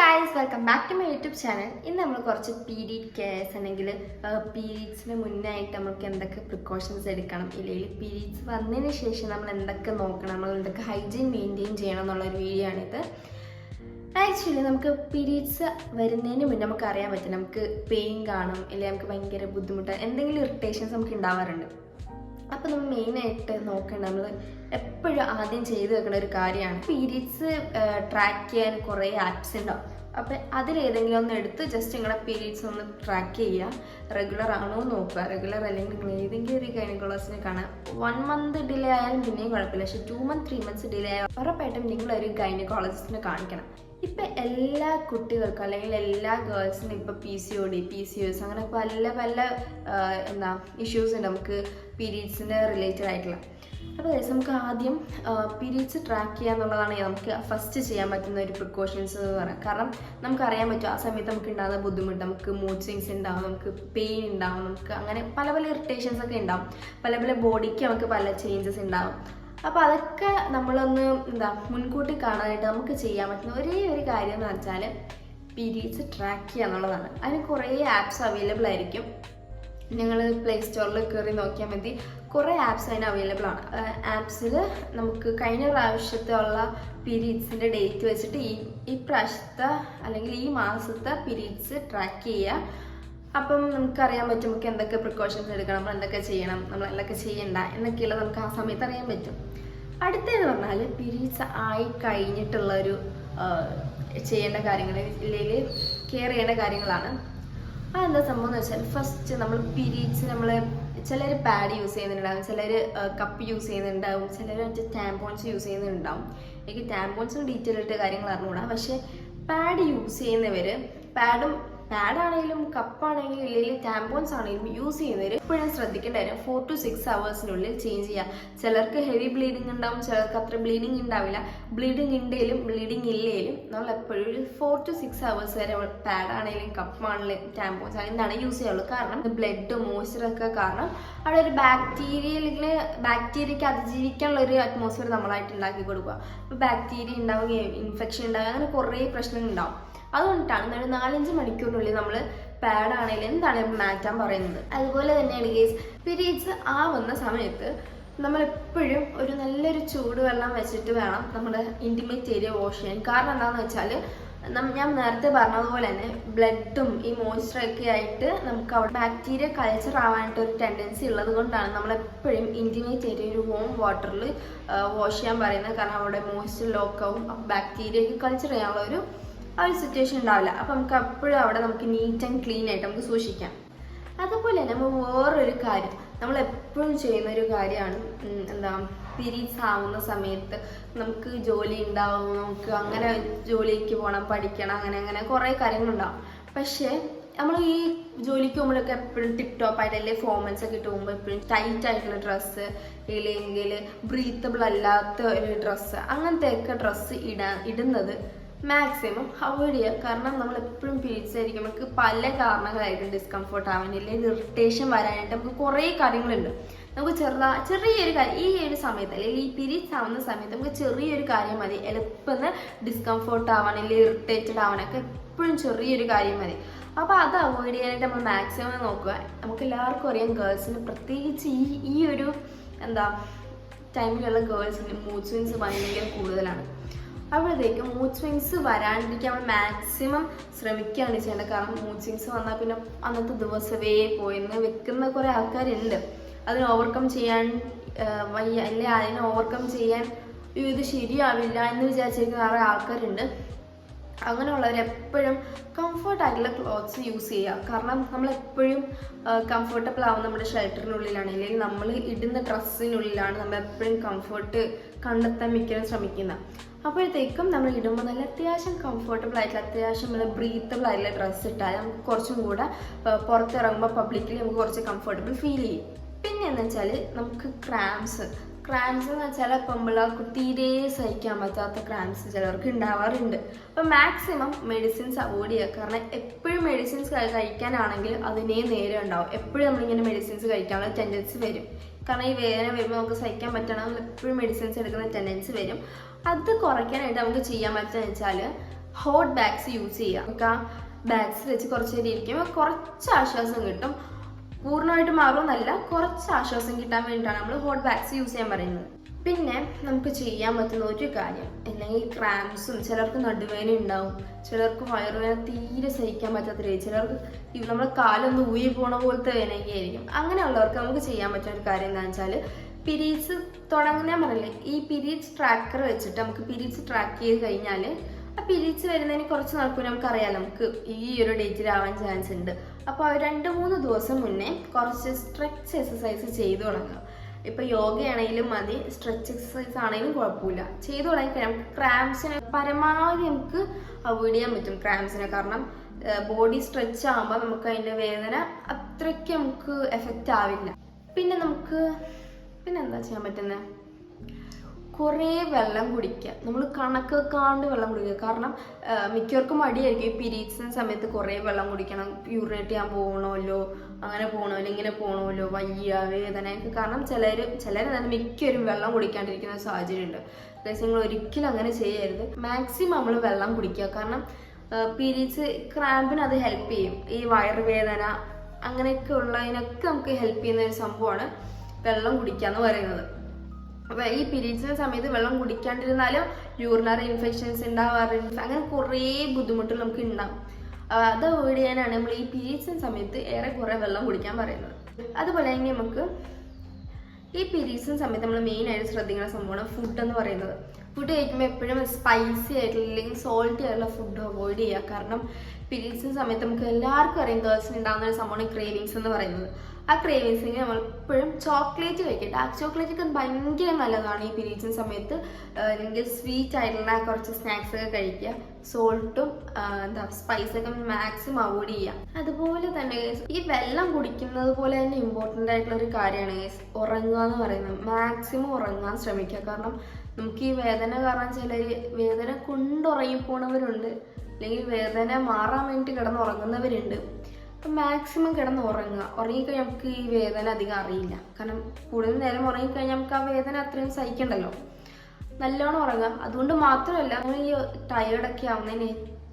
Guys welcome back to my YouTube channel ഇന്ന് നമ്മൾ കുറച്ച് പീരീഡ് കെയർസ് അല്ലെങ്കിൽ പീരീഡ്സിന് മുന്നായിട്ട് നമുക്ക് എന്തൊക്കെ പ്രിക്കോഷൻസ് എടുക്കണം. ഇല്ലെങ്കിൽ പീരീഡ്സ് വന്നതിന് ശേഷം നമ്മൾ എന്തൊക്കെ നോക്കണം നമ്മൾ എന്തൊക്കെ ഹൈജീൻ മെയിന്റെയിൻ ചെയ്യണം എന്നുള്ളൊരു വീഡിയോ ആണിത്. ആക്ച്വലി നമുക്ക് പീരീഡ്സ് വരുന്നതിന് മുന്നേ നമുക്ക് അറിയാൻ പറ്റും. നമുക്ക് പെയിൻ കാണും ഇല്ലെങ്കിൽ നമുക്ക് ഭയങ്കര ബുദ്ധിമുട്ട് എന്തെങ്കിലും ഇറിറ്റേഷൻസ് നമുക്ക് ഉണ്ടാവാറുണ്ട്. അപ്പോൾ നമ്മൾ മെയിനായിട്ട് നോക്കേണ്ട. നമ്മൾ എപ്പോഴും ആദ്യം ചെയ്തു വെക്കുന്ന ഒരു കാര്യമാണ്. പീരീഡ്സ് ട്രാക്ക് ചെയ്യാൻ കുറേ ആപ്സ് ഉണ്ടാവും. അപ്പോൾ അതിലേതെങ്കിലും ഒന്ന് എടുത്ത് ജസ്റ്റ് നിങ്ങളുടെ പീരീഡ്സ് ഒന്ന് ട്രാക്ക് ചെയ്യുക. റെഗുലർ ആണോ നോക്കുക. റെഗുലർ അല്ലെങ്കിൽ നിങ്ങൾ ഏതെങ്കിലും ഒരു ഗൈനക്കോളജിനെ കാണാൻ. വൺ മന്ത് ഡിലേ ആയാലും പിന്നെയും കുഴപ്പമില്ല. പക്ഷേ two month three months delay ആയാൽ ഉറപ്പായിട്ടും നിങ്ങളൊരു ഗൈനക്കോളജിസ്റ്റിനെ കാണിക്കണം. ഇപ്പം എല്ലാ കുട്ടികൾക്കും അല്ലെങ്കിൽ എല്ലാ ഗേൾസിനും ഇപ്പം P C O D P C S അങ്ങനെ പല പല എന്താ ഇഷ്യൂസ് ഉണ്ട് നമുക്ക് പീരീഡ്സിന്റെ റിലേറ്റഡ് ആയിട്ടുള്ള. അപ്പോൾ അതായത് നമുക്ക് ആദ്യം പീരീഡ്സ് ട്രാക്ക് ചെയ്യുക എന്നുള്ളതാണ് നമുക്ക് ഫസ്റ്റ് ചെയ്യാൻ പറ്റുന്ന ഒരു പ്രിക്കോഷൻസ് എന്ന് പറയാം. കാരണം നമുക്കറിയാൻ പറ്റും ആ സമയത്ത് നമുക്ക് ഉണ്ടാകുന്ന ബുദ്ധിമുട്ട് നമുക്ക് മൂഡ് സ്വിങ്സ് ഉണ്ടാവും നമുക്ക് പെയിൻ ഉണ്ടാവും നമുക്ക് അങ്ങനെ പല പല ഇറിറ്റേഷൻസ് ഒക്കെ ഉണ്ടാവും പല പല ബോഡിക്ക് നമുക്ക് പല ചേഞ്ചസ് ഉണ്ടാവും അപ്പോൾ അതൊക്കെ നമ്മളൊന്ന് എന്താ മുൻകൂട്ടി കാണാനായിട്ട് നമുക്ക് ചെയ്യാൻ പറ്റുന്ന ഒരേ ഒരു കാര്യം എന്ന് വെച്ചാൽ പീരീഡ്സ് ട്രാക്ക് ചെയ്യുക എന്നുള്ളതാണ്. അതിന് കുറേ ആപ്സ് അവൈലബിൾ ആയിരിക്കും. നിങ്ങൾ പ്ലേ സ്റ്റോറിൽ കയറി നോക്കിയാൽ മതി. കുറേ ആപ്സ് അതിന് അവൈലബിൾ ആണ്. ആപ്സിൽ നമുക്ക് കഴിഞ്ഞ പ്രാവശ്യത്തെ ഉള്ള പീരീഡ്സിന്റെ ഡേറ്റ് വെച്ചിട്ട് ഈ ഈ പ്രാവശ്യത്തെ അല്ലെങ്കിൽ ഈ മാസത്തെ പീരീഡ്സ് ട്രാക്ക് ചെയ്യുക. അപ്പം നമുക്ക് അറിയാൻ പറ്റും നമുക്ക് എന്തൊക്കെ പ്രിക്കോഷൻസ് എടുക്കണം നമ്മൾ എന്തൊക്കെ ചെയ്യണം നമ്മൾ എന്തൊക്കെ ചെയ്യണ്ട എന്നൊക്കെയുള്ളത് നമുക്ക് ആ സമയത്ത് അറിയാൻ പറ്റും. അടുത്തതെന്ന് പറഞ്ഞാൽ പീരീഡ്സ് ആയി കഴിഞ്ഞിട്ടുള്ള ഒരു ചെയ്യേണ്ട കാര്യങ്ങൾ ഇല്ലെങ്കിൽ കെയർ ചെയ്യേണ്ട കാര്യങ്ങളാണ്. അതെന്താ സംഭവം എന്ന് വെച്ചാൽ ഫസ്റ്റ് നമ്മൾ പീരീഡ്സ് നമ്മൾ ചിലർ പാഡ് യൂസ് ചെയ്യുന്നുണ്ടാവും ചിലർ കപ്പ് യൂസ് ചെയ്യുന്നുണ്ടാവും ചിലർ മറ്റേ ടാമ്പോൺസ് യൂസ് ചെയ്യുന്നുണ്ടാവും. എനിക്ക് ടാമ്പോൺസും ഡീറ്റെയിൽ ആയിട്ട് കാര്യങ്ങൾ അറിഞ്ഞുകൂടാ. പക്ഷേ പാഡ് യൂസ് ചെയ്യുന്നവർ പാഡും പാഡാണെങ്കിലും കപ്പാണെങ്കിലും ഇല്ലെങ്കിൽ ടാമ്പോൺസ് ആണെങ്കിലും യൂസ് ചെയ്യുന്നവർ ഇപ്പോഴും ശ്രദ്ധിക്കേണ്ട കാര്യം ഫോർ ടു സിക്സ് അവേഴ്സിനുള്ളിൽ ചേഞ്ച് ചെയ്യുക. ചിലർക്ക് ഹെവി ബ്ലീഡിങ് ഉണ്ടാവും ചിലർക്ക് അത്ര ബ്ലീഡിങ് ഉണ്ടാവില്ല. ബ്ലീഡിങ് ഉണ്ടെങ്കിലും ബ്ലീഡിങ് ഇല്ലെങ്കിലും നമ്മൾ എപ്പോഴും ഒരു ഫോർ ടു സിക്സ് അവേഴ്സ് വരെ പാഡാണെങ്കിലും കപ്പാണെങ്കിലും ടാമ്പോൺസ് ആണെങ്കിലും യൂസ് ചെയ്യുള്ളൂ കാരണം ബ്ലഡ് മോയ്സ്ചറൊക്കെ കാരണം അവിടെ ഒരു ബാക്ടീരിയ അല്ലെങ്കിൽ ബാക്ടീരിയക്ക് അതിജീവിക്കാനുള്ള ഒരു അറ്റ്മോസ്ഫിയർ നമ്മളായിട്ട് ഉണ്ടാക്കി കൊടുക്കുക. അപ്പോൾ ബാക്ടീരിയ ഉണ്ടാവുകയും ഇൻഫെക്ഷൻ ഉണ്ടാവുക അങ്ങനെ കുറേ പ്രശ്നങ്ങൾ ഉണ്ടാവും. അതുകൊണ്ടിട്ടാണ് ഒരു നാലഞ്ച് മണിക്കൂറിനുള്ളിൽ നമ്മൾ പാഡ് ആണെങ്കിലും എന്താണെങ്കിലും മാറ്റാൻ പറയുന്നത്. അതുപോലെ തന്നെയാണ് കേസ് പീരീഡ്സ് ആവുന്ന സമയത്ത് നമ്മൾ എപ്പോഴും ഒരു നല്ലൊരു ചൂടുവെള്ളം വെച്ചിട്ട് വേണം നമ്മുടെ ഇന്റിമേറ്റ് ഏരിയ വാഷ് ചെയ്യാൻ. കാരണം എന്താണെന്ന് വെച്ചാൽ ഞാൻ നേരത്തെ പറഞ്ഞതുപോലെ തന്നെ ബ്ലഡും ഈ മോയ്സ്ചറൊക്കെ ആയിട്ട് നമുക്ക് അവിടെ ബാക്ടീരിയ കൾച്ചർ ആവാനായിട്ട് ഒരു ടെൻഡൻസി ഉള്ളത് കൊണ്ടാണ് നമ്മളെപ്പോഴും ഇന്റിമേറ്റ് ഏരിയ ഒരു വോം വാട്ടറിൽ വാഷ് ചെയ്യാൻ പറയുന്നത്. കാരണം അവിടെ മോയ്സ്ചർ ലോക്കാവും ബാക്ടീരിയ കൾച്ചർ ചെയ്യാനുള്ള ഒരു ആ ഒരു സിറ്റുവേഷൻ ഉണ്ടാവില്ല. അപ്പോൾ നമുക്ക് എപ്പോഴും അവിടെ നമുക്ക് നീറ്റ് ആൻഡ് ക്ലീൻ ആയിട്ട് നമുക്ക് സൂക്ഷിക്കാം. അതുപോലെ നമ്മൾ വേറൊരു കാര്യം. നമ്മൾ എപ്പോഴും ചെയ്യുന്ന ഒരു കാര്യമാണ് എന്താ പീരീഡ്സ് ആവുന്ന സമയത്ത് നമുക്ക് ജോലി ഉണ്ടാവും നമുക്ക് അങ്ങനെ ജോലിക്ക് പോകണം പഠിക്കണം അങ്ങനെ അങ്ങനെ കുറേ കാര്യങ്ങളുണ്ടാവും. പക്ഷേ നമ്മൾ ഈ ജോലിക്ക് പോകുമ്പോഴൊക്കെ എപ്പോഴും ടിപ് ടോപ്പ് ആയിട്ട് അല്ലെങ്കിൽ ഫോമൻസ് ഒക്കെ ഇട്ട് പോകുമ്പോൾ എപ്പോഴും ടൈറ്റ് ആയിട്ടുള്ള ഡ്രസ്സ് ഇല്ലെങ്കിൽ ബ്രീത്തബിൾ അല്ലാത്ത ഒരു ഡ്രസ്സ് അങ്ങനത്തെയൊക്കെ ഡ്രസ്സ് ഇടാ ഇടുന്നത് മാക്സിമം അവോയ്ഡ് ചെയ്യുക. കാരണം നമ്മൾ എപ്പോഴും പീരീഡ്സ് നമുക്ക് പല കാരണങ്ങളായിരിക്കും ഡിസ്കംഫർട്ട് ആവാൻ. ഇല്ലെങ്കിൽ ഇറിറ്റേഷൻ വരാനായിട്ട് നമുക്ക് കുറേ കാര്യങ്ങളുണ്ട്. നമുക്ക് ചെറുതാ ചെറിയൊരു കാര്യം. ഈ ഒരു സമയത്ത് അല്ലെങ്കിൽ ഈ പീരീഡ്സ് ആവുന്ന സമയത്ത് നമുക്ക് ചെറിയൊരു കാര്യം മതി. എളുപ്പം ഡിസ്കംഫർട്ട് ആവാൻ ഇറിറ്റേറ്റഡ് ആവാനൊക്കെ എപ്പോഴും ചെറിയൊരു കാര്യം മതി. അപ്പോൾ അത് അവോയ്ഡ് ചെയ്യാനായിട്ട് നമ്മൾ മാക്സിമം നോക്കുക. നമുക്ക് എല്ലാവർക്കും അറിയാം ഗേൾസിന് പ്രത്യേകിച്ച് ഈ ഈ ഒരു എന്താ ടൈമിലുള്ള ഗേൾസിന് മൂഡ് ഭയങ്കര കൂടുതലാണ്. അപ്പോഴത്തേക്കും മൂഡ് സ്വിങ്സ് വരാണ്ടിരിക്കാൻ നമ്മൾ മാക്സിമം ശ്രമിക്കുകയാണ് ചെയ്യേണ്ടത്. കാരണം മൂഡ് സ്വിങ്സ് വന്നാൽ പിന്നെ അന്നത്തെ ദിവസമേ പോയെന്ന് വെക്കുന്ന കുറേ ആൾക്കാരുണ്ട്. അതിനെ ഓവർകം ചെയ്യാൻ വയ്യ അല്ലെ അതിനെ ഓവർകം ചെയ്യാൻ "അയ്യോ, ഇത് ശരിയാവില്ല എന്ന് വിചാരിച്ചിരിക്കുന്ന കുറേ ആൾക്കാരുണ്ട്. അങ്ങനെയുള്ളവർ എപ്പോഴും കംഫർട്ട് ആയിട്ടുള്ള ക്ലോത്ത്സ് യൂസ് ചെയ്യുക. കാരണം നമ്മൾ എപ്പോഴും കംഫർട്ടബിൾ ആവും നമ്മുടെ ഷെൽട്ടറിനുള്ളിലാണ് അല്ലെങ്കിൽ നമ്മൾ ഇടുന്ന ഡ്രസ്സിനുള്ളിലാണ് നമ്മൾ എപ്പോഴും കംഫർട്ട് കണ്ടെത്താൻ മിക്കതും ശ്രമിക്കുന്നത്. അപ്പോഴത്തേക്കും നമ്മൾ ഇടുമ്പോൾ നല്ല അത്യാവശ്യം കംഫർട്ടബിൾ ആയിട്ടുള്ള അത്യാവശ്യം നല്ല ബ്രീത്തബിൾ ആയിട്ടുള്ള ഡ്രസ്സ് ഇട്ടാൽ നമുക്ക് കുറച്ചും കൂടെ പുറത്തിറങ്ങുമ്പോൾ പബ്ലിക്കിൽ നമുക്ക് കുറച്ച് കംഫർട്ടബിൾ ഫീൽ ചെയ്യും. പിന്നെ എന്ന് വെച്ചാൽ നമുക്ക് ക്രാംസ് ക്രാംസ് എന്ന് വെച്ചാൽ പെമ്പിളർക്ക് തീരെ സഹിക്കാൻ പറ്റാത്ത ക്രാംസ് ചിലർക്ക് ഉണ്ടാവാറുണ്ട്. അപ്പം മാക്സിമം മെഡിസിൻസ് അവോയ്ഡ് ചെയ്യുക. കാരണം എപ്പോഴും മെഡിസിൻസ് കഴിക്കാനാണെങ്കിൽ അതിനേ നേരെ ഉണ്ടാവും. എപ്പോഴും നമ്മളിങ്ങനെ മെഡിസിൻസ് കഴിക്കാനുള്ള ടെൻഡൻസി വരും. കാരണം ഈ വേദന വരുമ്പോൾ നമുക്ക് സഹിക്കാൻ പറ്റണം നമ്മൾ എപ്പോഴും മെഡിസിൻസ് എടുക്കുന്ന ടെൻഡൻസി വരും. അത് കുറയ്ക്കാനായിട്ട് നമുക്ക് ചെയ്യാൻ പറ്റുന്നത് വെച്ചാൽ ഹോട്ട് ബാഗ്സ് യൂസ് ചെയ്യുക. നമുക്ക് ആ ബാഗ്സ് വെച്ച് കുറച്ച് നേരം ഇരിക്കുമ്പോൾ കുറച്ച് ആശ്വാസം കിട്ടും. പൂർണമായിട്ട് മാറുമെന്നല്ല കുറച്ച് ആശ്വാസം കിട്ടാൻ വേണ്ടിയിട്ടാണ് നമ്മൾ ഹോട്ട് ബാഗ്സ് യൂസ് ചെയ്യാൻ പറയുന്നത്. പിന്നെ നമുക്ക് ചെയ്യാൻ പറ്റുന്ന ഒരു കാര്യം അല്ലെങ്കിൽ ക്രാംസും ചിലർക്ക് നടുവേന ഉണ്ടാവും ചിലർക്ക് വയറുവേന തീരെ സഹിക്കാൻ പറ്റാത്ത രീതി ചിലർക്ക് നമ്മൾ കാലൊന്ന് ഊയി പോണ പോലത്തെ വേനയൊക്കെ ആയിരിക്കും അങ്ങനെയുള്ളവർക്ക് നമുക്ക് ചെയ്യാൻ പറ്റുന്ന ഒരു കാര്യം എന്താണെന്ന് വെച്ചാൽ പിരീഡ്സ് തുടങ്ങുന്ന പറഞ്ഞില്ലേ ഈ പിരീഡ്സ് ട്രാക്കർ വെച്ചിട്ട് നമുക്ക് പിരീഡ്സ് ട്രാക്ക് ചെയ്ത് കഴിഞ്ഞാൽ ആ പിരീഡ്സ് വരുന്നതിന് കുറച്ച് നാൾക്കും നമുക്കറിയാം നമുക്ക് ഈ ഒരു ഡേറ്റിലാവാൻ ചാൻസ് ഉണ്ട്. അപ്പോൾ രണ്ട് മൂന്ന് ദിവസം മുന്നേ കുറച്ച് സ്ട്രെച്ച് എക്സസൈസ് ചെയ്തു തുടങ്ങുക ഇപ്പൊ യോഗയാണെങ്കിലും മതി സ്ട്രെച്ച് എക്സസൈസ് ആണെങ്കിലും കുഴപ്പമില്ല. ചെയ്തു തുടങ്ങി നമുക്ക് ക്രാംസിനെ പരമാവധി നമുക്ക് അവോയ്ഡ് ചെയ്യാൻ പറ്റും ക്രാംസിനെ കാരണം ബോഡി സ്ട്രെച്ച് ആകുമ്പോൾ നമുക്ക് അതിന്റെ വേദന അത്രയ്ക്ക് നമുക്ക് എഫക്റ്റ് ആവില്ല. പിന്നെ നമുക്ക് പിന്നെ എന്താ ചെയ്യാൻ പറ്റുന്നത് കുറേ വെള്ളം കുടിക്കുക. നമ്മൾ കണക്ക് കാണ്ട് വെള്ളം കുടിക്കുക. കാരണം മിക്കവർക്കും മടിയായിരിക്കും. ഈ പീരീഡ്സിന് സമയത്ത് കുറേ വെള്ളം കുടിക്കണം. യൂറിനേറ്റ് ചെയ്യാൻ പോകണമല്ലോ അങ്ങനെ പോകണമല്ലോ ഇങ്ങനെ പോകണമല്ലോ വയ്യ വേദനയൊക്കെ. കാരണം ചിലർ ചിലർ തന്നെ മിക്കവരും വെള്ളം കുടിക്കാണ്ടിരിക്കുന്ന സാഹചര്യം സാഹചര്യമുണ്ട്. അതായത് നിങ്ങൾ ഒരിക്കലും അങ്ങനെ ചെയ്യരുത്. മാക്സിമം നമ്മൾ വെള്ളം കുടിക്കുക. കാരണം പീരീഡ്സ് ക്രാമ്പിന് അത് ഹെൽപ്പ് ചെയ്യും. ഈ വയറുവേദന അങ്ങനെയൊക്കെ ഉള്ളതിനൊക്കെ നമുക്ക് ഹെൽപ്പ് ചെയ്യുന്ന ഒരു സംഭവമാണ് വെള്ളം കുടിക്കുക എന്ന് പറയുന്നത്. അപ്പൊ ഈ പീരീഡ്സിന്റെ സമയത്ത് വെള്ളം കുടിക്കാണ്ടിരുന്നാലും യൂറിനറി ഇൻഫെക്ഷൻസ് ഉണ്ടാവാറുണ്ട് അങ്ങനെ കുറേ ബുദ്ധിമുട്ടുകൾ നമുക്ക് ഉണ്ടാവും അത് അവോയ്ഡ് ചെയ്യാനാണ് നമ്മൾ ഈ പീരീഡ്സിന്റെ സമയത്ത് ഏറെ കുറെ വെള്ളം കുടിക്കാൻ പറയുന്നത്. അതുപോലെ തന്നെ നമുക്ക് ഈ പീരീഡ്സിന് സമയത്ത് നമ്മൾ മെയിൻ ആയിട്ട് ശ്രദ്ധിക്കുന്ന സംഭവമാണ് ഫുഡ് എന്ന് പറയുന്നത്. ഫുഡ് കഴിക്കുമ്പോൾ എപ്പോഴും സ്പൈസി ആയിട്ടുള്ള അല്ലെങ്കിൽ സോൾട്ടി ആയിട്ടുള്ള ഫുഡ് അവോയ്ഡ് ചെയ്യുക കാരണം പീരീഡ്സിന് സമയത്ത് നമുക്ക് എല്ലാവർക്കും അറിയാം ഗേൾസിന് ഉണ്ടാകുന്ന ഒരു സംഭവമാണ് ക്രേവിങ്സ് എന്ന് പറയുന്നത്. ആ ക്രേവിങ്സിന് നമ്മൾ എപ്പോഴും ചോക്ലേറ്റ് കഴിക്കും. ഡാർക്ക് ചോക്ലേറ്റ് ഒക്കെ ഭയങ്കര നല്ലതാണ് ഈ പീരീഡ്സിന് സമയത്ത്. അല്ലെങ്കിൽ സ്വീറ്റ് ആയിട്ടുള്ള കുറച്ച് സ്നാക്സ് ഒക്കെ കഴിക്കുക. സോൾട്ടും എന്താ സ്പൈസ് ഒക്കെ മാക്സിമം അവോയ്ഡ് ചെയ്യുക. അതുപോലെ തന്നെ ഈ വെള്ളം കുടിക്കുന്നത് പോലെ തന്നെ ഇമ്പോർട്ടന്റ് ആയിട്ടുള്ള ഒരു കാര്യമാണ് ഉറങ്ങുക എന്ന് പറയുന്നത്. മാക്സിമം ഉറങ്ങാൻ ശ്രമിക്കുക. കാരണം നമുക്ക് ഈ വേദന കാരണം ചിലർ വേദന കൊണ്ടുറങ്ങി പോണവരുണ്ട്. അല്ലെങ്കിൽ വേദന മാറാൻ വേണ്ടി കിടന്നുറങ്ങുന്നവരുണ്ട്. അപ്പം മാക്സിമം കിടന്ന് ഉറങ്ങുക ഉറങ്ങിക്കഴിഞ്ഞാൽ നമുക്ക് ഈ വേദന അധികം അറിയില്ല. കാരണം കൂടുതൽ നേരം ഉറങ്ങിക്കഴിഞ്ഞാൽ നമുക്ക് ആ വേദന അത്രയും സഹിക്കണ്ടല്ലോ. നല്ലോണം ഉറങ്ങാം അതുകൊണ്ട് മാത്രമല്ല നമ്മൾ ഈ ടയേർഡൊക്കെ ആവുന്നതിന്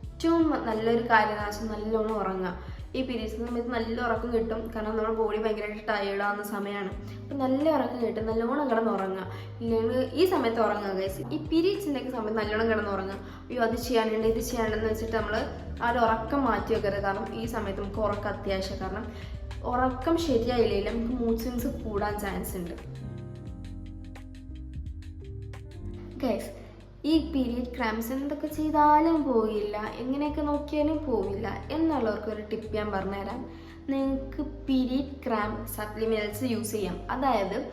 ഏറ്റവും നല്ലൊരു കാര്യം എന്ന് വെച്ചാൽ നല്ലോണം ഉറങ്ങുക. ഈ പീരീഡ്സ് സമയത്ത് നല്ല ഉറക്കം കിട്ടും. കാരണം നമ്മുടെ ബോഡി ഭയങ്കരമായിട്ട് ടയേർഡാവുന്ന സമയമാണ് അപ്പം നല്ല ഉറക്കം കിട്ടും. നല്ലോണം കിടന്ന് ഉറങ്ങുക. ഇല്ലെങ്കിൽ ഈ സമയത്ത് ഉറങ്ങുക ഗൈസ് ഈ പീരീഡ്സിന്റെ ഒക്കെ സമയത്ത് നല്ലോണം കിടന്ന് ഉറങ്ങുക. അയ്യോ അത് ചെയ്യാനുണ്ട് ഇത് ചെയ്യാനുണ്ടെന്ന് വെച്ചിട്ട് നമ്മൾ ആ ഒരു ഉറക്കം മാറ്റി വെക്കരുത്. കാരണം ഈ സമയത്ത് നമുക്ക് ഉറക്കം അത്യാവശ്യം. കാരണം ഉറക്കം ശരിയായില്ലെങ്കിൽ നമുക്ക് മൂഡ് സ്വിങ്സ് കൂടാൻ ചാൻസ് ഉണ്ട്. ഗൈസ് ഈ പീരീഡ് ക്രാംസ് എന്തൊക്കെ ചെയ്താലും പോകില്ല എങ്ങനെയൊക്കെ നോക്കിയാലും പോവില്ല. എന്നുള്ളവർക്ക് ഒരു ടിപ്പ് ഞാൻ പറഞ്ഞുതരാം. നിങ്ങൾക്ക് പീരീഡ് ക്രാം സപ്ലിമെന്റ്സ് യൂസ് ചെയ്യാം. അതായത്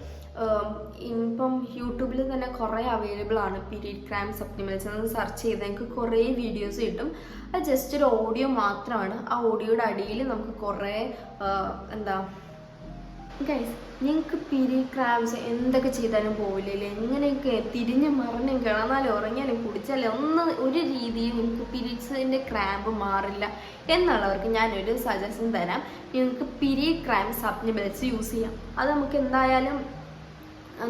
ഇപ്പം യൂട്യൂബിൽ തന്നെ കുറേ അവൈലബിൾ ആണ് പീരീഡ് ക്രാം സപ്ലിമെന്റ്സ് എന്ന് സെർച്ച് ചെയ്ത് നിങ്ങൾക്ക് കുറേ വീഡിയോസ് കിട്ടും. അത് ജസ്റ്റ് ഒരു ഓഡിയോ മാത്രമാണ്. ആ ഓഡിയോയുടെ അടിയിൽ നമുക്ക് കുറേ എന്താ ഗൈസ് നിങ്ങൾക്ക് പിരി ക്രാംസ് എന്തൊക്കെ ചെയ്താലും പോവില്ലല്ലേ? എങ്ങനെയൊക്കെ തിരിഞ്ഞ് മറിഞ്ഞും കിടന്നാലും ഉറങ്ങിയാലും കുടിച്ചാലും ഒന്നും ഒരു രീതിയിൽ നിങ്ങൾക്ക് പിരിച്ചതിന്റെ ക്രാമ്പ് മാറില്ല എന്നുള്ളവർക്ക് ഞാനൊരു സജഷൻ തരാം. നിങ്ങൾക്ക് പിരി ക്രാം ബെൽസ് യൂസ് ചെയ്യാം. അത് നമുക്ക് എന്തായാലും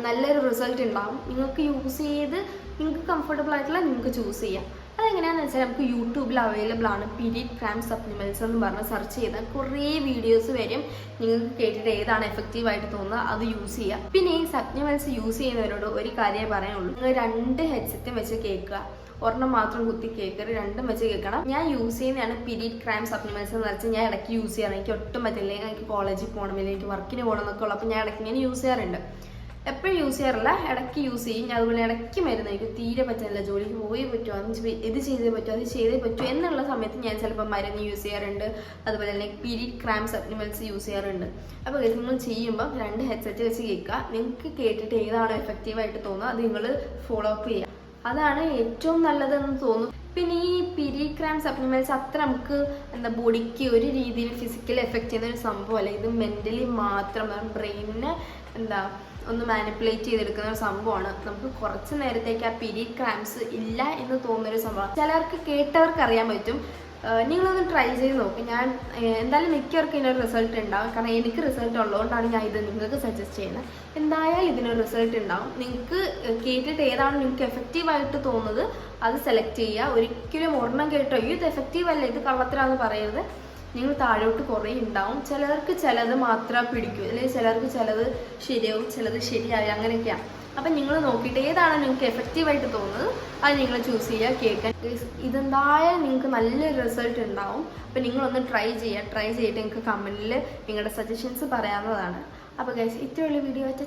നല്ലൊരു റിസൾട്ട് ഉണ്ടാവും. നിങ്ങൾക്ക് യൂസ് ചെയ്ത് നിങ്ങൾക്ക് കംഫർട്ടബിൾ ആയിട്ടുള്ള നിങ്ങൾക്ക് ചൂസ് ചെയ്യാം. അതെങ്ങനെയാണെന്ന് വെച്ചാൽ നമുക്ക് യൂട്യൂബിൽ അവൈലബിൾ ആണ് പീരീഡ് ക്രാം സപ്ലിമെന്റ്സ് എന്ന് പറഞ്ഞ് സെർച്ച് ചെയ്താൽ കുറേ വീഡിയോസ് വരും. നിങ്ങൾക്ക് കേട്ടിട്ട് ഏതാണ് എഫക്റ്റീവ് ആയിട്ട് തോന്നുന്നത് അത് യൂസ് ചെയ്യുക പിന്നെ ഈ സപ്ലിമെന്റ്സ് യൂസ് ചെയ്യുന്നവരോട് ഒരു കാര്യമേ പറയാനുള്ളൂ നിങ്ങൾ രണ്ട് ഹെഡ്സെറ്റും വെച്ച് കേൾക്കുക. ഒരെണ്ണം മാത്രം കുത്തി കേൾക്കരുത്. രണ്ടും വെച്ച് കേൾക്കണം. ഞാൻ യൂസ് ചെയ്യുന്നതാണ് പീരീഡ് ക്രൈം സപ്ലിമെന്റ്സ് എന്ന് വെച്ചാൽ ഞാൻ ഇടയ്ക്ക് യൂസ് ചെയ്യാറ്. എനിക്ക് ഒട്ടും പറ്റില്ല. എനിക്ക് കോളേജിൽ പോകണം അല്ലെങ്കിൽ എനിക്ക് വർക്കിന് പോകണം എന്നൊക്കെ ഉള്ളപ്പോൾ ഞാൻ ഇടയ്ക്ക് ഇങ്ങനെ യൂസ് ചെയ്യാറുണ്ട്. എപ്പോഴും യൂസ് ചെയ്യാറില്ല. ഇടയ്ക്ക് യൂസ് ചെയ്യും. അതുപോലെ ഇടയ്ക്ക് മരുന്ന് എനിക്ക് തീരെ പറ്റുന്നില്ല. ജോലിക്ക് പോയേ പറ്റുമോ അത് ഇത് ചെയ്തേ പറ്റുമോ അത് ചെയ്തേ പറ്റുമോ എന്നുള്ള സമയത്ത് ഞാൻ ചിലപ്പോൾ മരുന്ന് യൂസ് ചെയ്യാറുണ്ട്. അതുപോലെ തന്നെ പീരീഡ് ക്രാംസ് സപ്ലിമെന്റ്സ് യൂസ് ചെയ്യാറുണ്ട്. അപ്പോൾ നിങ്ങൾ ചെയ്യുമ്പോൾ രണ്ട് ഹെഡ്സെറ്റ് വെച്ച് കേൾക്കുക. നിങ്ങൾക്ക് കേട്ടിട്ട് ഏതാണോ എഫക്റ്റീവായിട്ട് തോന്നുക അത് നിങ്ങൾ ഫോളോ അപ്പ് ചെയ്യുക. അതാണ് ഏറ്റവും നല്ലതെന്ന് തോന്നുന്നു. പിന്നെ ഈ പീരീഡ് ക്രാം സപ്ലിമെന്റ്സ് അത്ര നമുക്ക് എന്താ ബോഡിക്ക് ഒരു രീതിയിൽ ഫിസിക്കലി എഫക്റ്റ് ചെയ്യുന്ന ഒരു സംഭവമല്ല. ഇത് മെന്റലി മാത്രം ബ്രെയിനിന് എന്താ ഒന്ന് മാനിപ്പുലേറ്റ് ചെയ്തെടുക്കുന്ന ഒരു സംഭവമാണ്. നമുക്ക് കുറച്ച് നേരത്തേക്ക് ആ പീരീഡ് ക്രാംസ് ഇല്ല എന്ന് തോന്നുന്ന ഒരു സംഭവം ചിലർക്ക് കേട്ടവർക്ക് അറിയാൻ പറ്റും. നിങ്ങളൊന്ന് ട്രൈ ചെയ്ത് നോക്ക്. ഞാൻ എന്തായാലും മിക്കവർക്കും ഇതിനൊരു റിസൾട്ട് ഉണ്ടാവും. കാരണം എനിക്ക് റിസൾട്ട് ഉള്ളതുകൊണ്ടാണ് ഞാൻ ഇത് നിങ്ങൾക്ക് സജസ്റ്റ് ചെയ്യുന്നത്. എന്തായാലും ഇതിനൊരു റിസൾട്ട് ഉണ്ടാവും. നിങ്ങൾക്ക് കേട്ടിട്ട് ഏതാണ് നിങ്ങൾക്ക് എഫക്റ്റീവായിട്ട് തോന്നുന്നത് അത് സെലക്ട് ചെയ്യുക. ഒരിക്കലും ഒരെണ്ണം കേട്ടോ. ഇത് എഫക്റ്റീവ് അല്ല. ഇത് കള്ളത്തിലാന്ന് പറയരുത്. നിങ്ങൾ താഴോട്ട് കുറേ ഉണ്ടാവും. ചിലർക്ക് ചിലത് മാത്രം പിടിക്കും. അല്ലെങ്കിൽ ചിലർക്ക് ചിലത് ശരിയാവും ചിലത് ശരിയാവില്ല അങ്ങനെയൊക്കെയാണ് അപ്പം നിങ്ങൾ നോക്കിയിട്ട് ഏതാണ് നിങ്ങൾക്ക് എഫക്റ്റീവായിട്ട് തോന്നുന്നത്? അത് നിങ്ങൾ ചൂസ് ചെയ്യുക കേൾക്കാൻ ഇതെന്തായാലും നിങ്ങൾക്ക് നല്ലൊരു റിസൾട്ട് ഉണ്ടാവും. അപ്പം നിങ്ങളൊന്ന് ട്രൈ ചെയ്യുക. ട്രൈ ചെയ്തിട്ട് നിങ്ങൾക്ക് കമന്റിൽ നിങ്ങളുടെ സജഷൻസ് പറയാവുന്നതാണ്. അപ്പോൾ ഗൈസ് ഇത്രയുള്ള വീഡിയോ വെച്ചാൽ